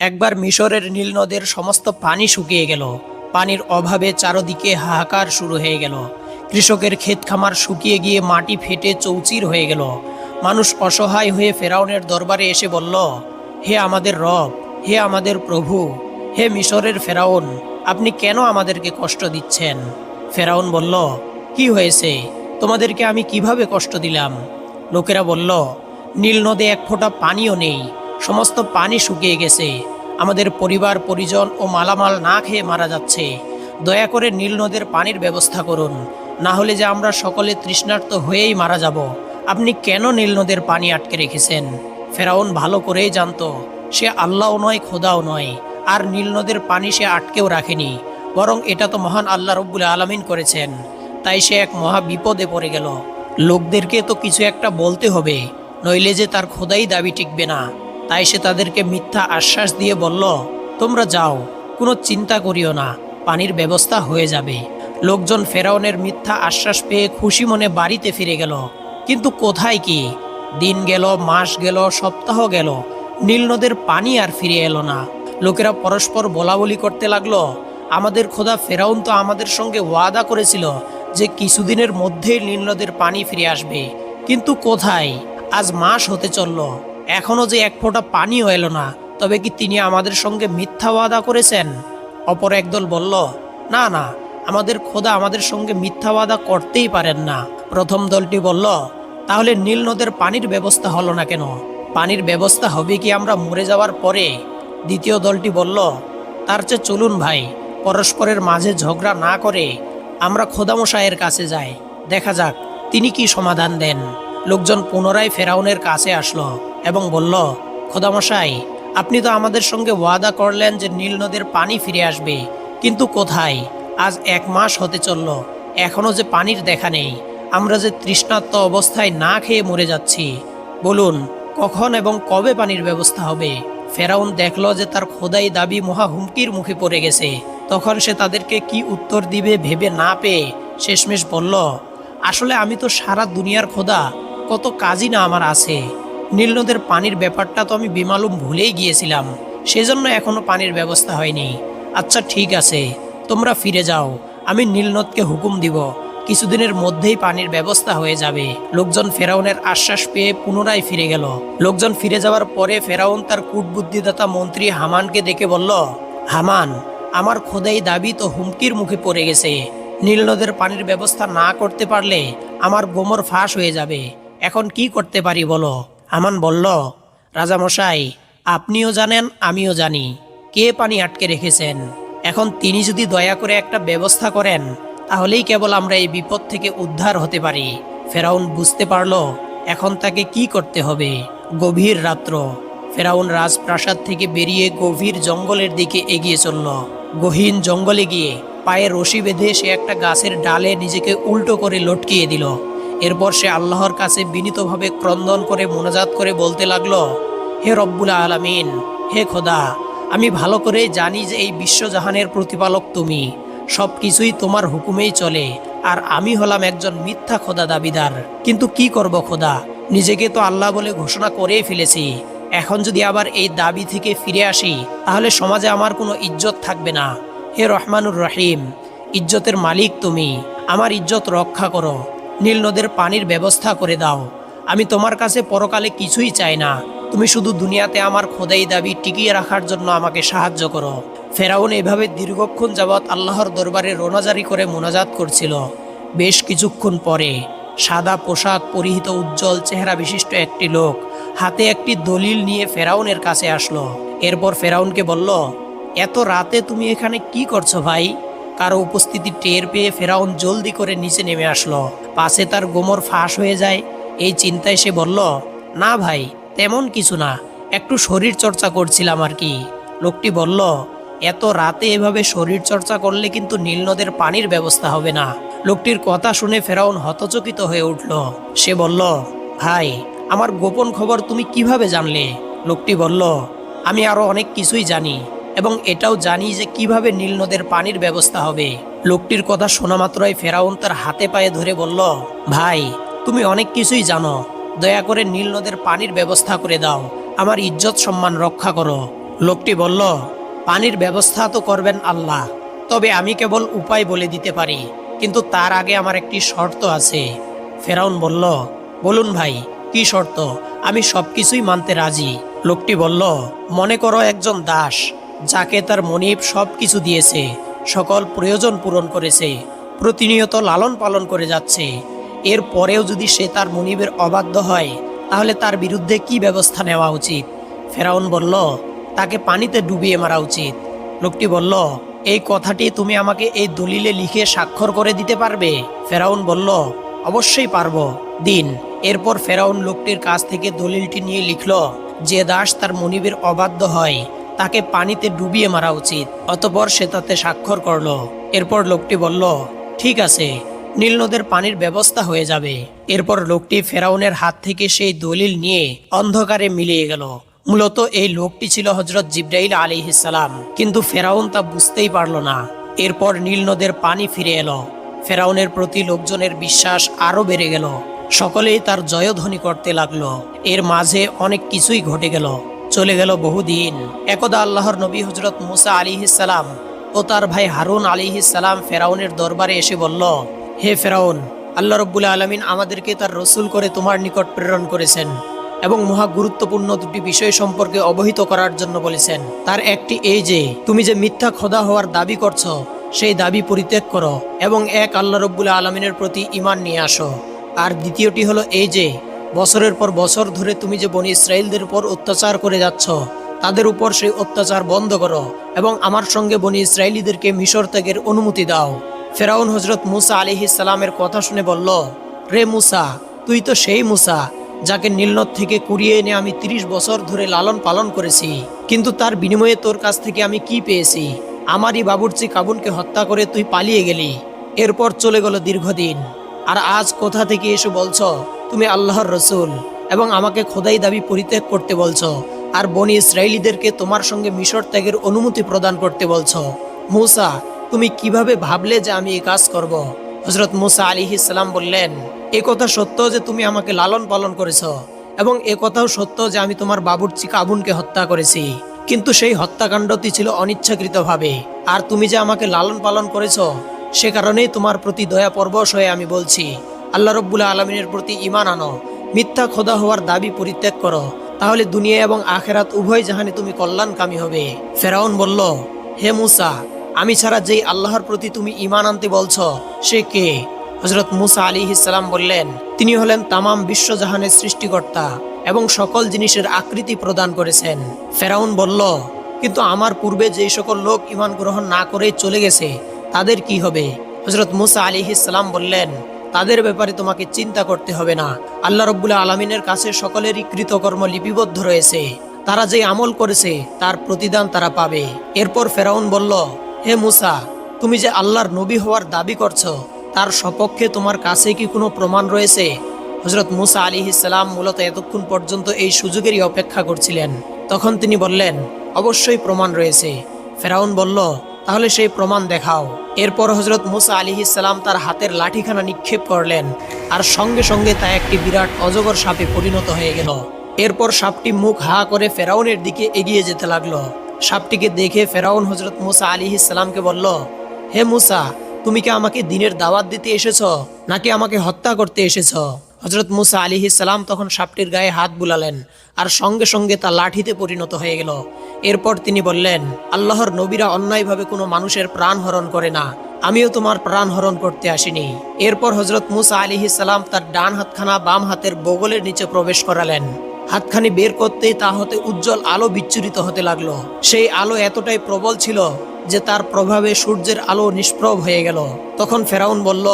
একবার মিশরের নীল নদের সমস্ত পানি শুকিয়ে গেল। পানির অভাবে চারদিকে হাহাকার শুরু হয়ে গেল। কৃষকের ক্ষেত খামার শুকিয়ে গিয়ে মাটি ফেটে চৌচির হয়ে গেল। মানুষ অসহায় হয়ে ফেরাউনের দরবারে এসে বলল, হে আমাদের রব, হে আমাদের প্রভু, হে মিশরের ফেরাউন, আপনি কেন আমাদেরকে কষ্ট দিচ্ছেন? ফেরাউন বলল, কি হয়েছে? তোমাদেরকে আমি কীভাবে কষ্ট দিলাম? লোকেরা বলল, নীল নদে এক ফোঁটা পানিও নেই। সমস্ত পানি শুকিয়ে গেছে। আমাদের পরিবার, পরিজন ও মালামাল না খেয়ে মারা যাচ্ছে। দয়া করে নীল নদের পানির ব্যবস্থা করুন। না হলে যে আমরা সকলে তৃষ্ণার্ত হয়েই মারা যাব। আপনি কেন নীল নদের পানি আটকে রেখেছেন? ফেরাউন ভালো করেই জানতো, সে আল্লাহও নয়, খোদাও নয়। আর নীল নদের পানি সে আটকেও রাখেনি, বরং এটা তো মহান আল্লাহ রব্বুল আলামিন করেছেন। তাই সে এক মহা বিপদে পড়ে গেল। লোকদেরকে তো কিছু একটা বলতে হবে, নইলে যে তার খোদাই দাবি টিকবে না। তাই সে তাদেরকে মিথ্যা আশ্বাস দিয়ে বলল, তোমরা যাও, কোনো চিন্তা করিও না, পানির ব্যবস্থা হয়ে যাবে। লোকজন ফেরাউনের মিথ্যা আশ্বাস পেয়ে খুশি মনে বাড়িতে ফিরে গেল। কিন্তু কোথায় কি? দিন গেল, মাস গেল, সপ্তাহ গেল, নীল নদের পানি আর ফিরে এলো না। লোকেরা পরস্পর বলাবলি করতে লাগল, আমাদের খোদা ফেরাউন তো আমাদের সঙ্গে ওয়াদা করেছিল যে কিছুদিনের মধ্যেই নীল নদের পানি ফিরে আসবে। কিন্তু কোথায়? আজ মাস হতে চলল। এখনও যে এক ফোঁটা পানিও এলো না, তবে কি তিনি আমাদের সঙ্গে মিথ্যা ওয়াদা করেছেন? অপর একদল বলল, না না, আমাদের খোদা আমাদের সঙ্গে মিথ্যা ওয়াদা করতেই পারেন না। প্রথম দলটি বলল, তাহলে নীল নদের পানির ব্যবস্থা হলো না কেন? পানির ব্যবস্থা হবে কি আমরা মরে যাওয়ার পরে? দ্বিতীয় দলটি বলল, তার চেয়ে চলুন ভাই, পরস্পরের মাঝে ঝগড়া না করে আমরা খোদামশাইয়ের কাছে যাই। দেখা যাক, তিনি কি সমাধান দেন? লোকজন পুনরায় ফেরাউনের কাছে আসলো। এবং বলল, খোদামশাই, আপনি তো আমাদের সঙ্গে ওয়াদা করলেন যে নীল নদের পানি ফিরে আসবে। কিন্তু কোথায়? আজ এক মাস হতে চলল। এখনও যে পানির দেখা নেই। আমরা যে তৃষ্ণাত্ম অবস্থায় না খেয়ে মরে যাচ্ছি। বলুন, কখন এবং কবে পানির ব্যবস্থা হবে? ফেরাউন দেখল যে তার খোদাই দাবি মহা হুমকির মুখে পড়ে গেছে। তখন সে তাদেরকে কি উত্তর দিবে ভেবে না পেয়ে শেষমেশ বলল, আসলে আমি তো সারা দুনিয়ার খোদা। কত কাজই না আমার আছে। নীল নদের পানির ব্যাপারটা তো আমি বেমালুম ভুলেই গিয়েছিলাম, সেজন্য এখনও পানির ব্যবস্থা হয়নি। আচ্ছা ঠিক আছে, তোমরা ফিরে যাও, আমি নীলনদকে হুকুম দিব, কিছুদিনের মধ্যেই পানির ব্যবস্থা হয়ে যাবে। লোকজন ফেরাউনের আশ্বাস পেয়ে পুনরায় ফিরে গেল। লোকজন ফিরে যাওয়ার পরে ফেরাউন তার কূটবুদ্ধিদাতা মন্ত্রী হামানকে ডেকে বলল, হামান, আমার খোদাই দাবি তো হুমকির মুখে পড়ে গেছে। নীল নদের পানির ব্যবস্থা না করতে পারলে আমার গোমর ফাঁস হয়ে যাবে। এখন কি করতে পারি বলো? হামান বলল রাজামশাই আপনিও জানেন, আমিও জানি। কে পানি আটকে রেখেছেন? এখন তিনি যদি দয়া করে একটা ব্যবস্থা করেন, তাহলেই কেবল আমরা এই বিপদ থেকে উদ্ধার হতে পারি। ফেরাউন বুঝতে পারল, এখন তাকে কি করতে হবে। গভীর রাত্র। ফেরাউন রাজপ্রাসাদ থেকে বেরিয়ে গভীর জঙ্গলের দিকে এগিয়ে চলল। গহীন জঙ্গলে গিয়ে পায়ে রশি বেঁধে সে একটা গাছের ডালে নিজেকে উল্টো করে লটকিয়ে দিল। এরপর সে আল্লাহর কাছে বিনীতভাবে ক্রন্দন করে মোনাজাত করে বলতে লাগল, হে রব্বুল আলামিন, হে খোদা, আমি ভালো করে জানি যে এই বিশ্বজাহানের প্রতিপালক তুমি। সব কিছুই তোমার হুকুমেই চলে, আর আমি হলাম একজন মিথ্যা খোদা দাবিদার। কিন্তু কি করব খোদা? নিজেকে তো আল্লাহ বলে ঘোষণা করেই ফেলেছি। এখন যদি আবার এই দাবি থেকে ফিরে আসি, তাহলে সমাজে আমার কোনো ইজ্জত থাকবে না। হে রহমানুর রহিম, ইজ্জতের মালিক তুমি। আমার ইজ্জত রক্ষা করো। নীল নদের পানির ব্যবস্থা করে দাও। আমি তোমার কাছে পরকালে কিছুই চাই না। তুমি শুধু দুনিয়াতে আমার খোদাই দাবি টিকিয়ে রাখার জন্য আমাকে সাহায্য করো। ফেরাউন এভাবে দীর্ঘক্ষণ যাবৎ আল্লাহর দরবারে রোনাজারি করে মোনাজাত করছিল। বেশ কিছুক্ষণ পরে সাদা পোশাক, পরিহিত উজ্জ্বল চেহারা বিশিষ্ট একটি লোক হাতে একটি দলিল নিয়ে ফেরাউনের কাছে আসলো। এরপর ফেরাউনকে বলল, এত রাতে তুমি এখানে কি করছ ভাই? কারও উপস্থিতি টের পেয়ে ফেরাউন জলদি করে নিচে নেমে আসলো। পাশে তার গোমর ফাঁস হয়ে যায়। এই চিন্তায় সে বলল, না ভাই, তেমন কিছু না। একটু শরীর চর্চা করছিলাম আর কি। লোকটি বলল, এত রাতে এভাবে শরীর চর্চা করলে কিন্তু নীল নদের পানির ব্যবস্থা হবে না। লোকটির কথা শুনে ফেরাউন হতচকিত হয়ে উঠল। সে বলল, ভাই, আমার গোপন খবর তুমি কীভাবে জানলে? লোকটি বলল, আমি আরও অনেক কিছুই জানি। এবং এটাও জানি যে কীভাবে নীল নদের পানির ব্যবস্থা হবে। লোকটির কথা শোনা মাত্রই ফেরাউন তার হাতে পায়ে ধরে বলল, ভাই, তুমি অনেক কিছুই জানো। দয়া করে নীল নদের পানির ব্যবস্থা করে দাও। আমার ইজ্জত সম্মান রক্ষা করো। লোকটি বলল, পানির ব্যবস্থা তো করবেন আল্লাহ, তবে আমি কেবল উপায় বলে দিতে পারি, কিন্তু তার আগে আমার একটি শর্ত আছে। ফেরাউন বলল, বলুন ভাই, কি শর্ত? আমি সবকিছুই মানতে রাজি। লোকটি বলল, মনে করো একজন দাস যাকে তার মনিব সব কিছু দিয়েছে, সকল প্রয়োজন পূরণ করেছে, প্রতিনিয়ত লালন পালন করে যাচ্ছে। এর পরেও যদি সে তার মনিবের অবাধ্য হয়, তাহলে তার বিরুদ্ধে কি ব্যবস্থা নেওয়া উচিত? ফেরাউন বলল, তাকে পানিতে ডুবিয়ে মারা উচিত। লোকটি বলল, এই কথাটি তুমি আমাকে এই দলিলে লিখে স্বাক্ষর করে দিতে পারবে? ফেরাউন বলল, অবশ্যই পারব। দিন, এরপর ফেরাউন লোকটির কাছ থেকে দলিলটি নিয়ে লিখল, যে দাস তার মনিবের অবাধ্য হয় তাকে পানিতে ডুবিয়ে মারা উচিত। অতপর সে তাতে স্বাক্ষর করল। এরপর লোকটি বলল, ঠিক আছে, নীল নদের পানির ব্যবস্থা হয়ে যাবে। এরপর লোকটি ফেরাউনের হাত থেকে সেই দলিল নিয়ে অন্ধকারে মিলিয়ে গেল। মূলত এই লোকটি ছিল হজরত জিব্রাইল আলী ইসালাম কিন্তু ফেরাউন তা বুঝতেই পারল না। এরপর নীল নদের পানি ফিরে এলো। ফেরাউনের প্রতি লোকজনের বিশ্বাস আরও বেড়ে গেল। সকলেই তার জয়ধ্বনি করতে লাগল। এর মাঝে অনেক কিছুই ঘটে গেল। চলে গেল বহুদিন। একদা আল্লাহর নবী হজরত মুসা আলী ইসালাম ও তার ভাই হারুন আলী ইসালাম ফেরাউনের দরবারে এসে বলল, হে ফেরাউন, আল্লাহ রব্বুল আলমিন আমাদেরকে তার রসুল করে তোমার নিকট প্রেরণ করেছেন এবং মহা গুরুত্বপূর্ণ দুটি বিষয় সম্পর্কে অবহিত করার জন্য বলেছেন। তার একটি এই যে, তুমি যে মিথ্যা খোদা হওয়ার দাবি করছ, সেই দাবি পরিত্যাগ করো এবং এক আল্লাহ রব্বুল আলমিনের প্রতি ইমান নিয়ে আসো। আর দ্বিতীয়টি হলো এই যে বছরের পর বছর ধরে তুমি যে বনি ইসরায়েলদের উপর অত্যাচার করে যাচ্ছ, তাদের উপর সেই অত্যাচার বন্ধ করো এবং আমার সঙ্গে বনি ইসরায়েলিদেরকে মিশর ত্যাগের অনুমতি দাও। ফেরাউন হজরত মুসা আলিহি সালামের কথা শুনে বলল, রে মুসা, তুই তো সেই মুসা যাকে নীলনদ থেকে কুড়িয়ে এনে আমি তিরিশ বছর ধরে লালন পালন করেছি। কিন্তু তার বিনিময়ে তোর কাছ থেকে আমি কি পেয়েছি? আমারই বাবুর্চি কাবুনকে হত্যা করে তুই পালিয়ে গেলি। এরপর চলে গেল দীর্ঘদিন। আর আজ কোথা থেকে এসে বলছো তুমি আল্লাহর রসুল এবং আমাকে খোদাই দাবি পরিত্যাগ করতে বলছো, আর বনি ইসরায়েলিদেরকে তোমার সঙ্গে মিশর ত্যাগের অনুমতি প্রদান করতে বলছো। মুসা, তুমি কীভাবে ভাবলে যে আমি এই কাজ করব? হজরত মুসা আলী ইসলাম বললেন, এ কথা সত্য যে তুমি আমাকে লালন পালন করেছ এবং এ কথাও সত্য যে আমি তোমার বাবুর্চি কাবুনকে হত্যা করেছি। কিন্তু সেই হত্যাকাণ্ডটি ছিল অনিচ্ছাকৃতভাবে, আর তুমি যে আমাকে লালন পালন করেছ, সে কারণেই তোমার প্রতি দয়া পরবশ হয়ে আমি বলছি। আল্লাহ রব্বুল্লা আলমিনের প্রতি ইমান আনো। মিথ্যা খোদা হওয়ার দাবি পরিত্যাগ করো। তাহলে দুনিয়া এবং আখেরাত উভয় জাহানে তুমি কল্যাণকামী হবে। ফেরাউন বলল, হে মুসা, আমি ছাড়া যেই আল্লাহর প্রতি তুমি ইমান আনতে বলছ, সে কে? হজরত মুসা আলী ইসলাম বললেন, তিনি হলেন তামাম বিশ্বজাহানের সৃষ্টিকর্তা এবং সকল জিনিসের আকৃতি প্রদান করেছেন। ফেরাউন বলল, কিন্তু আমার পূর্বে যেই সকল লোক ইমান গ্রহণ না করেই চলে গেছে, তাদের কি হবে? হজরত মুসা আলী ইসলাম বললেন তাদের ব্যাপারে তোমাকে চিন্তা করতে হবে না। আল্লাহ রব্বুল্লাহ আলমিনের কাছে সকলেরই কৃতকর্ম লিপিবদ্ধ রয়েছে। তারা যে আমল করেছে, তার প্রতিদান তারা পাবে। এরপর ফেরাউন বলল, হে মুসা, তুমি যে আল্লাহর নবী হওয়ার দাবি করছ, তার সপক্ষে তোমার কাছে কি কোনো প্রমাণ রয়েছে? হজরত মুসা আলী ইসলাম মূলত এতক্ষণ পর্যন্ত এই সুযোগেরই অপেক্ষা করছিলেন। তখন তিনি বললেন, অবশ্যই প্রমাণ রয়েছে। ফেরাউন বলল তাহলে সেই প্রমাণ দেখাও। এরপর হজরত মুসা আলী ইসলাম তার হাতের লাঠিখানা নিক্ষেপ করলেন আর সঙ্গে সঙ্গে তা একটি বিরাট অজগর সাপে পরিণত হয়ে গেল। এরপর সাপটি মুখ হা করে ফেরাউনের দিকে এগিয়ে যেতে লাগল। সাপটিকে দেখে ফেরাউন হজরত মুসা আলী ইসলামকে বলল, হে মুসা, তুমি কি আমাকে দিনের দাওয়াত দিতে এসেছ, নাকি আমাকে হত্যা করতে এসেছ? হজরত মুসা আলী ইসলাম তখন সাপটির গায়ে হাত বুলালেন আর সঙ্গে সঙ্গে তা লাঠিতে পরিণত হয়ে গেল। এরপর তিনি বললেন, আল্লাহর নবীরা অন্যায়ভাবে কোনো মানুষের প্রাণ হরণ করে না। আমিও তোমার প্রাণ হরণ করতে আসিনি। এরপর হজরত মুসা আলী ইসলাম তার ডান হাতখানা বাম হাতের বগলের নিচে প্রবেশ করালেন। হাতখানি বের করতেই তা হতে উজ্জ্বল আলো বিচ্ছুরিত হতে লাগল। সেই আলো এতটাই প্রবল ছিল যে তার প্রভাবে সূর্যের আলো নিষ্প্রভ হয়ে গেল। তখন ফেরাউন বলল,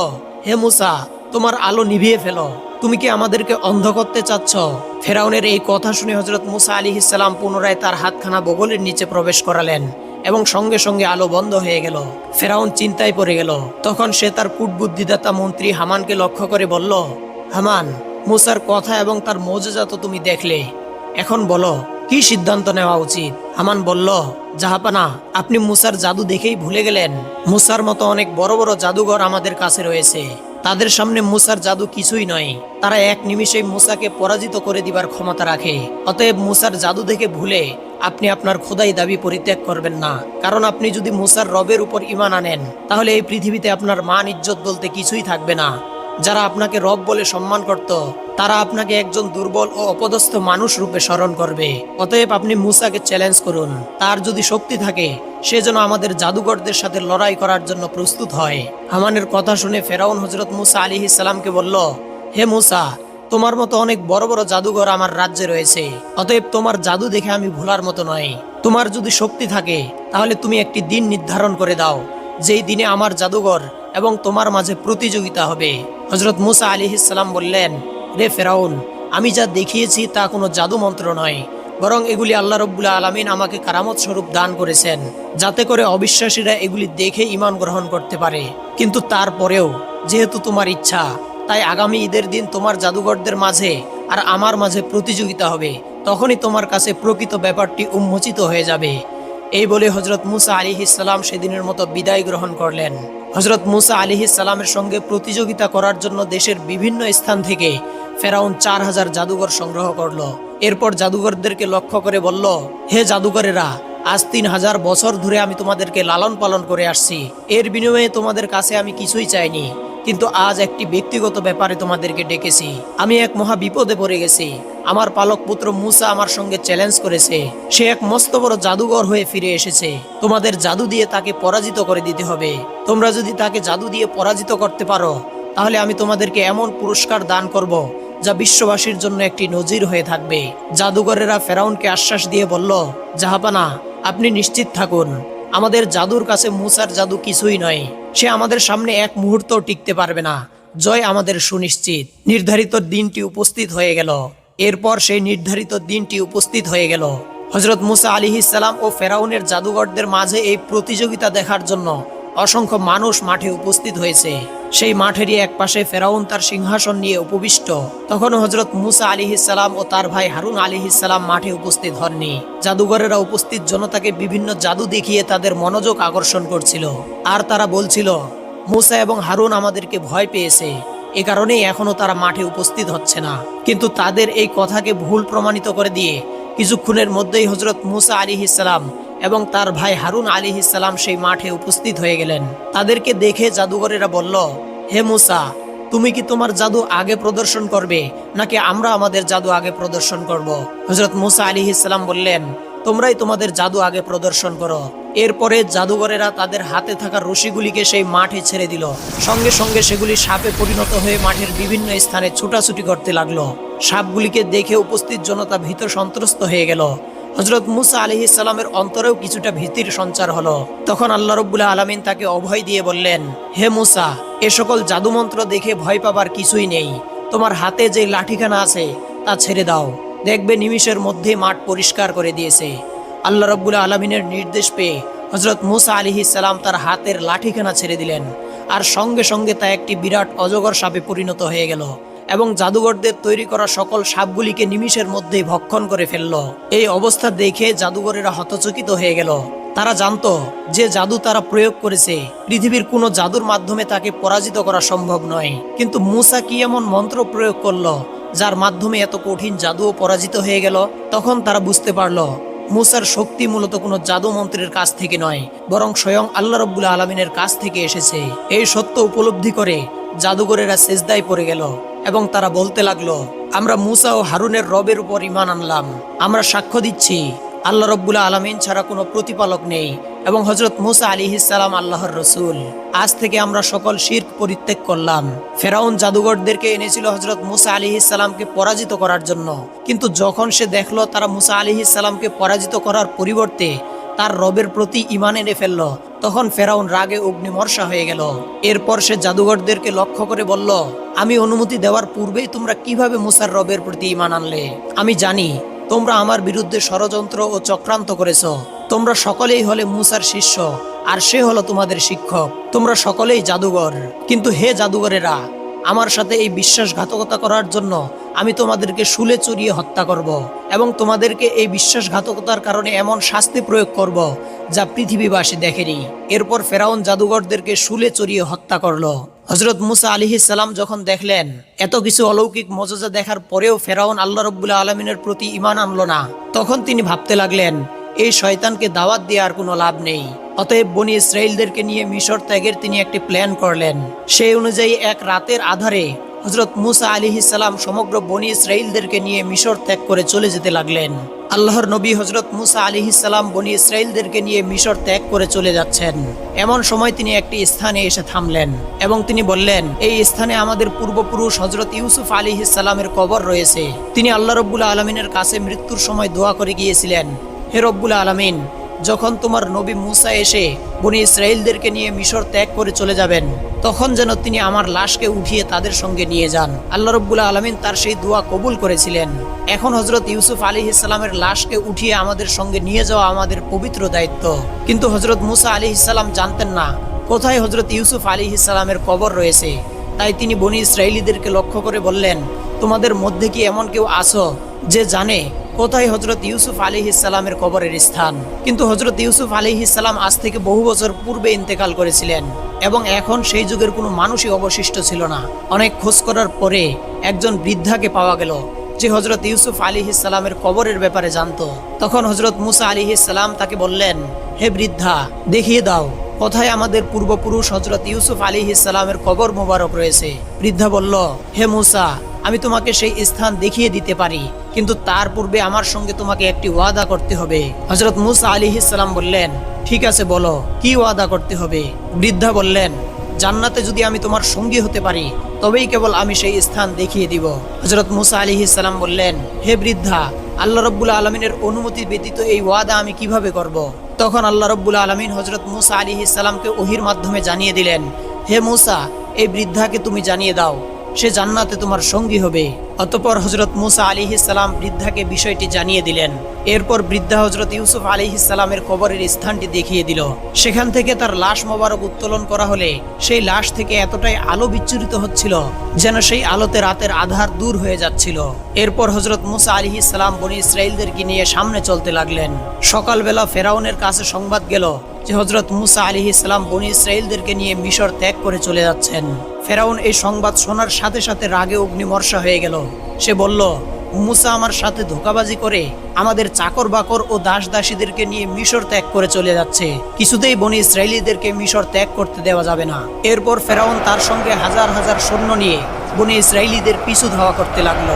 হে মুসা, তোমার আলো নিভিয়ে ফেলো। তুমি কি আমাদেরকে অন্ধ করতে চাচ্ছ? ফেরাউনের এই কথা শুনে হজরত মুসা আলী ইসলাম পুনরায় তার হাতখানা বগলের নিচে প্রবেশ করালেন এবং সঙ্গে সঙ্গে আলো বন্ধ হয়ে গেল। ফেরাউন চিন্তায় পড়ে গেল। তখন সে তার কূটবুদ্ধিদাতা মন্ত্রী হামানকে লক্ষ্য করে বলল, হামান, মুসার কথা এবং তার মৌজেজা তো তুমি দেখলে। এখন বলো, কি সিদ্ধান্ত নেওয়া উচিত? হামান বলল, জাহাপানা, আপনি মুসার জাদু দেখেই ভুলে গেলেন। মুসার মতো অনেক বড় বড় জাদুঘর আমাদের কাছে রয়েছে। তাদের সামনে মুসার জাদু কিছুই নয়। তারা এক নিমিষে মুসাকে পরাজিত করে দিবার ক্ষমতা রাখে। অতএব মুসার জাদু দেখে ভুলে আপনি আপনার খোদাই দাবি পরিত্যাগ করবেন না। কারণ আপনি যদি মুসার রবের উপর ইমান আনেন, তাহলে এই পৃথিবীতে আপনার মান ইজ্জত বলতে কিছুই থাকবে না। যারা আপনাকে রব বলে সম্মান করত তারা আপনাকে একজন দুর্বল ও অপদস্থ মানুষ রূপে স্মরণ করবে। অতএব আপনি মুসাকে চ্যালেঞ্জ করুন। তার যদি শক্তি থাকে, সে যেন আমাদের জাদুঘরদের সাথে লড়াই করার জন্য প্রস্তুত হয়। হামানের কথা শুনে ফেরাউন হজরত মুসা আলী ইসলামকে বলল, হে মুসা, তোমার মতো অনেক বড় বড় জাদুঘর আমার রাজ্যে রয়েছে। অতএব তোমার জাদু দেখে আমি ভোলার মতো নয়। তোমার যদি শক্তি থাকে, তাহলে তুমি একটি দিন নির্ধারণ করে দাও, যেই দিনে আমার জাদুঘর এবং তোমার মাঝে প্রতিযোগিতা হবে। হজরত মুসা আলী ইসলাম বললেন রে ফেরাউন, আমি যা দেখিয়েছি তা কোনো জাদু মন্ত্র নয়, বরং এগুলি আল্লাহ রব্বুল্লা আলমিন আমাকে কারামত স্বরূপ দান করেছেন, যাতে করে অবিশ্বাসীরা এগুলি দেখে ইমান গ্রহণ করতে পারে। কিন্তু তারপরেও, যেহেতু তোমার ইচ্ছা, তাই আগামী ঈদের দিন তোমার জাদুঘরদের মাঝে আর আমার মাঝে প্রতিযোগিতা হবে, তখনই তোমার কাছে প্রকৃত ব্যাপারটি উন্মোচিত হয়ে যাবে। এই বলে হজরত মুসা আলী ইসলাম সেদিনের মতো বিদায় গ্রহণ করলেন। হজরত মুসা আলী ইসলামের সঙ্গে প্রতিযোগিতা করার জন্য দেশের বিভিন্ন স্থান থেকে ফেরাউন চার হাজার জাদুঘর সংগ্রহ করল। এরপর জাদুঘরদেরকে লক্ষ্য করে বলল, হে জাদুঘরেরা, আজ তিন হাজার বছর ধরে আমি তোমাদেরকে লালন পালন করে আসছি। এর বিনিময়ে তোমাদের কাছে আমি কিছুই চাইনি, কিন্তু আজ একটি ব্যক্তিগত ব্যাপারে তোমাদেরকে ডেকেছি। আমি এক মহা বিপদে পড়ে গেছি। আমার পালক পুত্র মুসা আমার সঙ্গে চ্যালেঞ্জ করেছে। সে এক মস্ত বড় জাদুঘর হয়ে ফিরে এসেছে। তোমাদের জাদু দিয়ে তাকে পরাজিত করে দিতে হবে। তোমরা যদি তাকে জাদু দিয়ে পরাজিত করতে পারো, তাহলে আমি তোমাদেরকে এমন পুরস্কার দান করব যা বিশ্ববাসীর জন্য একটি নজির হয়ে থাকবে। জাদুঘরেরা ফেরাউনকে আশ্বাস দিয়ে বলল, জাহাপানা, আপনি নিশ্চিত থাকুন। আমাদের জাদুর কাছে মুসার জাদু কিছুই নয়। সে আমাদের সামনে এক মুহূর্ত টিকতে পারবে না। জয় আমাদের সুনিশ্চিত। নির্ধারিত দিনটি উপস্থিত হয়ে গেল। এরপর সেই নির্ধারিত দিনটি উপস্থিত হয়ে গেল। হজরত মুসা আলী ইসালাম ও ফেরাউনের জাদুঘরদের মাঝে এই প্রতিযোগিতা দেখার জন্য অসংখ্য মানুষ মাঠে উপস্থিত হয়েছে। সেই মাঠেরই এক পাশে ফেরাউন তার সিংহাসন নিয়ে উপবিষ্ট। তখন হজরত মুসা আলী ইসালাম ও তার ভাই হারুন আলী ইসালাম মাঠে উপস্থিত হননি। জাদুঘরেরা উপস্থিত জনতাকে বিভিন্ন জাদু দেখিয়ে তাদের মনোযোগ আকর্ষণ করছিল। আর তারা বলছিল, মুসা এবং হারুন আমাদেরকে ভয় পেয়েছে। এ কারণেই এখনও তারা মাঠে উপস্থিত হচ্ছে না। কিন্তু তাদের এই কথাকে ভুল প্রমাণিত করে দিয়ে কিছুক্ষণের মধ্যেই হজরত মুসা আলী ইসালাম এবং তার ভাই হারুন আলী ইসালাম সেই মাঠে উপস্থিত হয়ে গেলেন। তাদেরকে দেখে জাদুঘরেরা বলল, হে মুসা, তুমি কি তোমার জাদু আগে প্রদর্শন করবে, নাকি আমরা আমাদের জাদু আগে প্রদর্শন করব? হজরত মুসা আলী ইসলাম বললেন, তোমরাই তোমাদের জাদু আগে প্রদর্শন করো। এরপরে জাদুঘরেরা তাদের হাতে থাকা রশিগুলিকে সেই মাঠে ছেড়ে দিল। সঙ্গে সঙ্গে সেগুলি সাপে পরিণত হয়ে মাঠের বিভিন্ন স্থানে ছুটাছুটি করতে লাগল। সাপগুলিকে দেখে উপস্থিত জনতা ভীত সন্ত্রস্ত হয়ে গেল। হজরত মুসা আলি ইসলামের অন্তরেও কিছুটা ভীতির সঞ্চার হলো। তখন আল্লাহ রব্বুল্লাহ আলমিন তাকে অভয় দিয়ে বললেন, হে মুসা, এ সকল জাদুমন্ত্র দেখে ভয় পাবার কিছুই নেই। তোমার হাতে যে লাঠিখানা আছে, তা ছেড়ে দাও। দেখবে নিমিষের মধ্যে মাঠ পরিষ্কার করে দিয়েছে। আল্লাহ রব্বুল্লাহ আলমিনের নির্দেশ পেয়ে হজরত মুসা আলি ইসালাম তার হাতের লাঠিখানা ছেড়ে দিলেন। আর সঙ্গে সঙ্গে তা একটি বিরাট অজগর সাপে পরিণত হয়ে গেল। এবং জাদুঘরদের তৈরি করা সকল সাপগুলিকে নিমিষের মধ্যেই ভক্ষণ করে ফেলল। এই অবস্থা দেখে জাদুঘরেরা হতচকিত হয়ে গেল। তারা জানতো যে জাদু তারা প্রয়োগ করেছে, পৃথিবীর কোনো জাদুর মাধ্যমে তাকে পরাজিত করা সম্ভব নয়। কিন্তু মুসা কি এমন মন্ত্র প্রয়োগ করল, যার মাধ্যমে এত কঠিন জাদুও পরাজিত হয়ে গেল? তখন তারা বুঝতে পারল, মুসার শক্তি মূলত কোনো জাদু মন্ত্রের কাছ থেকে নয়, বরং স্বয়ং আল্লাহ রব্বুল আলমিনের কাছ থেকে এসেছে। এই সত্য উপলব্ধি করে জাদুঘরেরা সেজদায় পড়ে গেল। এবং তারা বলতে লাগল, আমরা মুসা ও হারুনের রবের উপর ইমান আনলাম। আমরা সাক্ষ্য দিচ্ছি, আল্লাহ রব্বুল আলমিন ছাড়া কোনো প্রতিপালক নেই এবং হজরত মুসা আলী ইসালাম আল্লাহর রসুল। আজ থেকে আমরা সকল শির্ক পরিত্যাগ করলাম। ফেরাউন জাদুঘরদেরকে এনেছিল হজরত মুসা আলী ইসালামকে পরাজিত করার জন্য। কিন্তু যখন সে দেখল তারা মুসা আলী ইসালামকে পরাজিত করার পরিবর্তে তার রবের প্রতি ইমান এনে ফেলল তখন ফেরাউন রাগে অগ্নিমর্ষা হয়ে গেল। এরপর সে জাদুঘরদেরকে লক্ষ্য করে বলল, আমি অনুমতি দেওয়ার পূর্বেই তোমরা কীভাবে মুসার রবের প্রতি ইমান আনলে? আমি জানি, তোমরা আমার বিরুদ্ধে ষড়যন্ত্র ও চক্রান্ত করেছ। তোমরা সকলেই হলে মুসার শিষ্য, আর সে হলো তোমাদের শিক্ষক। তোমরা সকলেই জাদুঘর। কিন্তু হে জাদুঘরেরা, আমার সাথে এই বিশ্বাসঘাতকতা করার জন্য আমি তোমাদেরকে শুলে চড়িয়ে হত্যা করব এবং তোমাদেরকে এই বিশ্বাসঘাতকতার কারণে এমন শাস্তি প্রয়োগ করব যা পৃথিবীবাসী দেখেনি। এরপর ফেরাউন জাদুঘরদেরকে শুলে চড়িয়ে হত্যা করল। হজরত মুসা আলী সালাম যখন দেখলেন, এত কিছু অলৌকিক মজা দেখার পরেও ফেরাউন আল্লাহ রব্বুল্লাহ আলমিনের প্রতি ইমান আনলো না। তখন তিনি ভাবতে লাগলেন, এই শয়তানকে দাওয়াত দিয়ে আর কোনো লাভ নেই। অতএব বনি ইসরায়েলদেরকে নিয়ে মিশর ত্যাগের তিনি একটি প্ল্যান করলেন। সেই অনুযায়ী এক রাতের আধারে হজরত মুসা আলী সালাম সমগ্র বনি ইসরায়েলদেরকে নিয়ে মিশর ত্যাগ করে চলে যেতে লাগলেন। আল্লাহর নবী হজরত মুসা আলী সালাম বনি ইসরায়েলদেরকে নিয়ে মিশর ত্যাগ করে চলে যাচ্ছেন। এমন সময় তিনি একটি স্থানে এসে থামলেন এবং তিনি বললেন, এই স্থানে আমাদের পূর্বপুরুষ হজরত ইউসুফ আলী সালামের কবর রয়েছে। তিনি আল্লাহ রব্বুল্লা আলমিনের কাছে মৃত্যুর সময় দোয়া করে গিয়েছিলেন, হে রব্বুল আলমিন যখন তোমার নবী মুসা এসে বনি ইসরায়েলদেরকে নিয়ে মিশর ত্যাগ করে চলে যাবেন, তখন যেন তিনি আমার লাশকে উঠিয়ে তাদের সঙ্গে নিয়ে যান। আল্লাহ রব্বুল আলমিন তার সেই দোয়া কবুল করেছিলেন। এখন হজরত ইউসুফ আলী ইসলামের লাশকে উঠিয়ে আমাদের সঙ্গে নিয়ে যাওয়া আমাদের পবিত্র দায়িত্ব। কিন্তু হজরত মুসা আলী ইসলাম জানতেন না, কোথায় হজরত ইউসুফ আলী ইসলামের কবর রয়েছে। তাই তিনি বনি ইসরায়েলিদেরকে লক্ষ্য করে বললেন, তোমাদের মধ্যে কি এমন কেউ আছো যে জানে কোথায় হজরত ইউসুফ আলী ইসালামের কবরের স্থান? কিন্তু হজরত ইউসুফ আলী ইসালাম আজ থেকে বহু বছর পূর্বে ইন্তেকাল করেছিলেন এবং এখন সেই যুগের কোনো মানুষই অবশিষ্ট ছিল না। অনেক খোঁজ করার পরে একজন বৃদ্ধাকে পাওয়া গেল, যে হজরত ইউসুফ আলী ইসালামের কবরের ব্যাপারে জানতো। তখন হজরত মুসা আলী ইসালাম তাকে বললেন, হে বৃদ্ধা, দেখিয়ে দাও, কোথায় আমাদের পূর্বপুরুষ হজরত ইউসুফ আলী ইসালামের কবর মোবারক রয়েছে? বৃদ্ধা বলল, হে মুসা আমি তোমাকে সেই স্থান দেখিয়ে দিতে পারি, কিন্তু তার পূর্বে আমার সঙ্গে তোমাকে একটি ওয়াদা করতে হবে। হজরত মুসা আলী ইসলাম বললেন, ঠিক আছে, বলো, কি ওয়াদা করতে হবে? বৃদ্ধা বললেন, জান্নাতে যদি আমি তোমার সঙ্গী হতে পারি, তবেই কেবল আমি সেই স্থান দেখিয়ে দিব। হজরত মুসা আলী ইসলাম বললেন, হে বৃদ্ধা, আল্লাহ রব্বুল আলমিনের অনুমতি ব্যতীত এই ওয়াদা আমি কীভাবে করব। তখন আল্লাহ রব্বুল আলমিন হজরত মুসা আলী ইসলামকে ওহির মাধ্যমে জানিয়ে দিলেন, হে মুসা, এই বৃদ্ধাকে তুমি জানিয়ে দাও। সে জান্নাতে তোমার সঙ্গী হবে। অতপর হজরত মুসা আলী ইসালাম বৃদ্ধাকে বিষয়টি জানিয়ে দিলেন। এরপর বৃদ্ধা হজরত ইউসুফ আলী ইসালামের কবরের স্থানটি দেখিয়ে দিল। সেখান থেকে তার লাশ মোবারক উত্তোলন করা হলে সেই লাশ থেকে এতটাই আলো বিচ্ছুরিত হচ্ছিল যেন সেই আলোতে রাতের আধার দূর হয়ে যাচ্ছিল। এরপর হজরত মুসা আলী ইসলাম বনি ইসরায়েলদেরকে নিয়ে সামনে চলতে লাগলেন। সকালবেলা ফেরাউনের কাছে সংবাদ গেল যে হজরত মুসা আলী ইসলাম বনি ইসরায়েলদেরকে নিয়ে মিশর ত্যাগ করে চলে যাচ্ছেন। ফেরাউন এই সংবাদ শোনার সাথে সাথে রাগে অগ্নিমর্ষা হয়ে গেল। সে বলল, মুসা আমার সাথে ধোকাবাজি করে আমাদের চাকর বাকর ও দাস দাসীদেরকে নিয়ে মিশর ত্যাগ করে চলে যাচ্ছে। কিছুতেই বনি ইসরায়েলিদেরকে মিশর ত্যাগ করতে দেওয়া যাবে না। এরপর ফেরাউন তার সঙ্গে হাজার হাজার সৈন্য নিয়ে বনি ইসরায়েলিদের পিছু ধাওয়া করতে লাগল।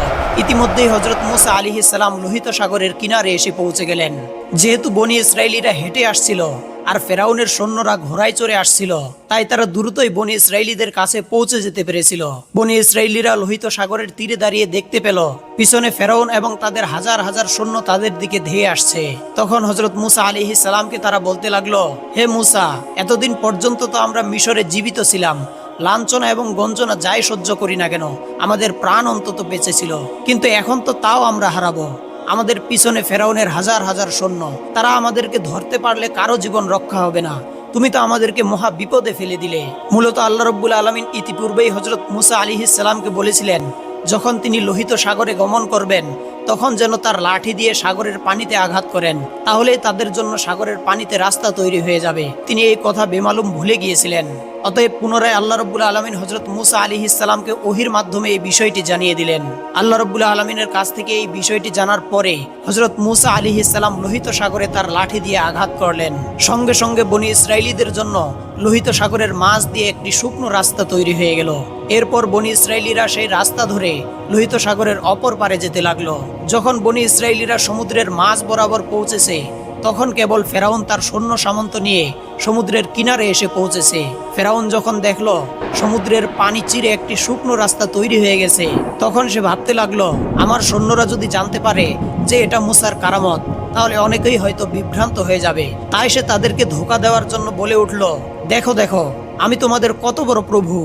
ইতিমধ্যেই হজরত মুসা আলী সালাম লোহিত সাগরের কিনারে এসে পৌঁছে গেলেন। যেহেতু বনি ইসরায়েলিরা হেঁটে আসছিল আর ফেরাউনের সৈন্যরা ঘোড়ায় চড়ে আসছিল। তাই তারা দ্রুতই বনি ইসরায়েলিদের কাছে পৌঁছে যেতে পেরেছিল। বনি ইসরায়েলিরা লোহিত সাগরের তীরে দাঁড়িয়ে দেখতে পেল, পিছনে ফেরাউন এবং তাদের হাজার হাজার সৈন্য তাদের দিকে ধেয়ে আসছে। তখন হজরত মুসা আলী সালামকে তারা বলতে লাগল, হে মুসা, এতদিন পর্যন্ত তো আমরা মিশরে জীবিত ছিলাম। লাঞ্ছনা এবং গঞ্জনা যাই সহ্য করি না কেন, আমাদের প্রাণ অন্তত বেঁচে ছিল। কিন্তু এখন তো তাও আমরা হারাবো। আমাদের পিছনে ফেরাউনের হাজার হাজার সৈন্য। তারা আমাদেরকে ধরতে পারলে কারও জীবন রক্ষা হবে না। তুমি তো আমাদেরকে মহা বিপদে ফেলে দিলে। মূলত আল্লাহ রব্বুল আলমিন ইতিপূর্বেই হজরত মুসা আলী সালামকে বলেছিলেন, যখন তিনি লোহিত সাগরে গমন করবেন, তখন যেন তার লাঠি দিয়ে সাগরের পানিতে আঘাত করেন। তাহলেই তাদের জন্য সাগরের পানিতে রাস্তা তৈরি হয়ে যাবে। তিনি এই কথা বেমালুম ভুলে গিয়েছিলেন। অতএব পুনরায় আল্লাহ রব্বুল আলমিন হজরত মুসা আলী ইসলামকে ওহির মাধ্যমে এই বিষয়টি জানিয়ে দিলেন। আল্লাহ রব্বুল আলমিনের কাছ থেকে এই বিষয়টি জানার পরে হজরত মুসা আলী ইসলাম লোহিত সাগরে তার লাঠি দিয়ে আঘাত করলেন। সঙ্গে সঙ্গে বনি ইসরায়েলিদের জন্য লোহিত সাগরের মাছ দিয়ে একটি শুকনো রাস্তা তৈরি হয়ে গেল। এরপর বনি ইসরায়েলিরা সেই রাস্তা ধরে লোহিত সাগরের অপর পারে যেতে লাগল। যখন বনি ইসরায়েলিরা সমুদ্রের মাঝ বরাবর পৌঁছেছে তখন কেবল ফেরাউন তার সৈন্য সামন্ত নিয়ে সমুদ্রের কিনারে এসে পৌঁছেছে। ফেরাউন যখন দেখল, সমুদ্রের পানি চিরে একটি শুকনো রাস্তা তৈরি হয়ে গেছে, তখন সে ভাবতে লাগল, আমার সৈন্যরা যদি জানতে পারে যে এটা মুসার কারামত, তাহলে অনেকেই হয়তো বিভ্রান্ত হয়ে যাবে। তাই সে তাদেরকে ধোকা দেওয়ার জন্য বলে উঠল, দেখো দেখো, আমি তোমাদের কত বড় প্রভু।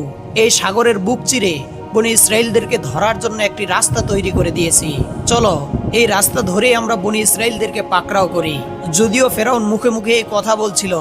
এই সাগরের বুক চিরে বনি ইসরায়েলদেরকে ধরার জন্য একটি রাস্তা তৈরি করে দিয়েছি। চলো, এই রাস্তা ধরে আমরা বনি ইসরায়েলদেরকে পাকড়াও করি। যদিও ফেরাউন মুখে মুখে এই কথা বলছিল,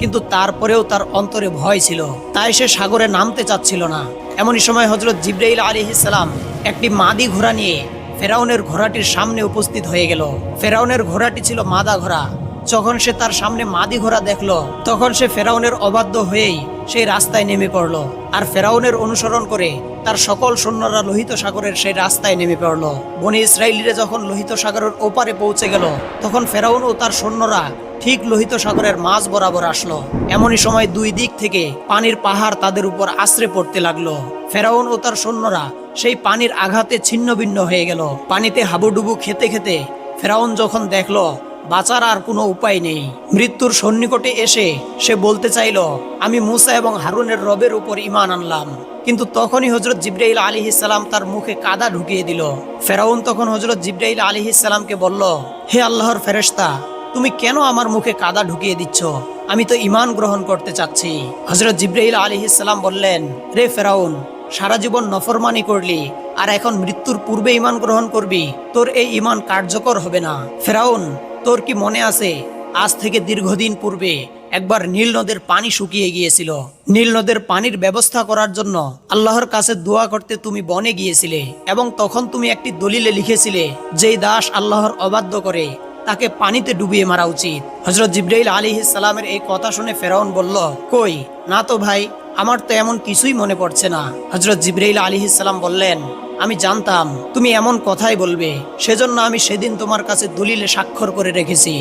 কিন্তু তারপরেও তার অন্তরে ভয় ছিল। তাই সে সাগরে নামতে চাচ্ছিল না। এমনই সময় হজরত জিব্রাইল আলী ইসলাম একটি মাদি ঘোড়া নিয়ে ফেরাউনের ঘোড়াটির সামনে উপস্থিত হয়ে গেল। ফেরাউনের ঘোড়াটি ছিল মাদা ঘোড়া। যখন সে তার সামনে মাদি ঘোড়া দেখল, তখন সে ফেরাউনের অবাধ্য হয়েই সেই রাস্তায় নেমে পড়ল আর ফেরাউনের অনুসরণ করে তার সকল সৈন্যরা লোহিত সাগরের সেই রাস্তায় নেমে পড়ল। বনি ইসরায়েলিরা যখন লোহিত সাগরের ওপারে পৌঁছে গেল, তখন ফেরাউন ও তার সৈন্যরা ঠিক লোহিত সাগরের মাঝ বরাবর আসলো। এমনই সময় দুই দিক থেকে পানির পাহাড় তাদের উপর আশ্রে পড়তে লাগল। ফেরাউন ও তার সৈন্যরা সেই পানির আঘাতে ছিন্ন ভিন্ন হয়ে গেল। পানিতে হাবুডুবু খেতে খেতে ফেরাউন যখন দেখল বাঁচার আর কোনো উপায় নেই। মৃত্যুর সন্নিকটে এসে সে বলতে চাইল, আমি মুসা এবং হারুনের রবের উপর ইমান আনলাম। কিন্তু তখনই হজরত জিব্রাইল আলী ইসালাম তার মুখে কাদা ঢুকিয়ে দিল। ফেরাউন তখন হজরত জিব্রাইল আলী ইসালামকে বলল, হে আল্লাহর ফেরেশতা, তুমি কেন আমার মুখে কাদা ঢুকিয়ে দিচ্ছ? আমি তো ইমান গ্রহণ করতে চাচ্ছি। হজরত জিব্রাইল আলী ইসালাম বললেন, রে ফেরাউন, সারা জীবন নফরমানি করলি, আর এখন মৃত্যুর পূর্বে ইমান গ্রহণ করবি, তোর এই ইমান কার্যকর হবে না। ফেরাউন তোর কি মনে আছে? আজ থেকে দীর্ঘদিন পূর্বে একবার নীল নদের পানি শুকিয়ে গিয়েছিল। নীল নদের পানির ব্যবস্থা করার জন্য আল্লাহর কাছে দোয়া করতে তুমি বনে গিয়েছিলে এবং তখন তুমি একটি দলিলে লিখেছিলে, যেই দাস আল্লাহর অবাধ্য করে তাকে পানিতে ডুবিয়ে মারা উচিত। হজরত জিব্রাইল আলী সালামের এই কথা শুনে ফেরাউন বলল, কই? না তো ভাই, আমার তো এমন কিছুই মনে পড়ছে না। হজরত জিব্রাইল আলী সালাম বললেন আমি জানতাম তুমি এমন কথাই বলবে। সেজন্য আমি সেদিন তোমার কাছে দলিলে স্বাক্ষর করে রেখেছি।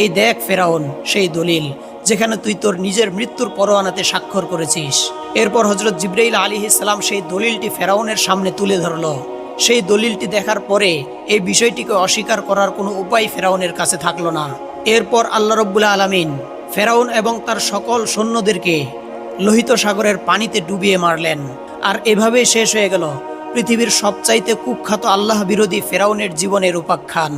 এই দেখ ফেরাউন, সেই দলিল, যেখানে তুই তোর নিজের মৃত্যুর পরোয়ানাতে স্বাক্ষর করেছিস। এরপর হজরত জিব্রাইল আলী ইসলাম সেই দলিলটি ফেরাউনের সামনে তুলে ধরলো। সেই দলিলটি দেখার পরে এই বিষয়টিকে অস্বীকার করার কোনো উপায় ফেরাউনের কাছে থাকল না। এরপর আল্লাহ রব্বুল্লা আলমিন ফেরাউন এবং তার সকল সৈন্যদেরকে লোহিত সাগরের পানিতে ডুবিয়ে মারলেন। আর এভাবেই শেষ হয়ে গেল। পৃথিবীর সবচাইতে কুখ্যাত আল্লাহ বিরোধী ফেরাউনের জীবনের উপাখ্যান।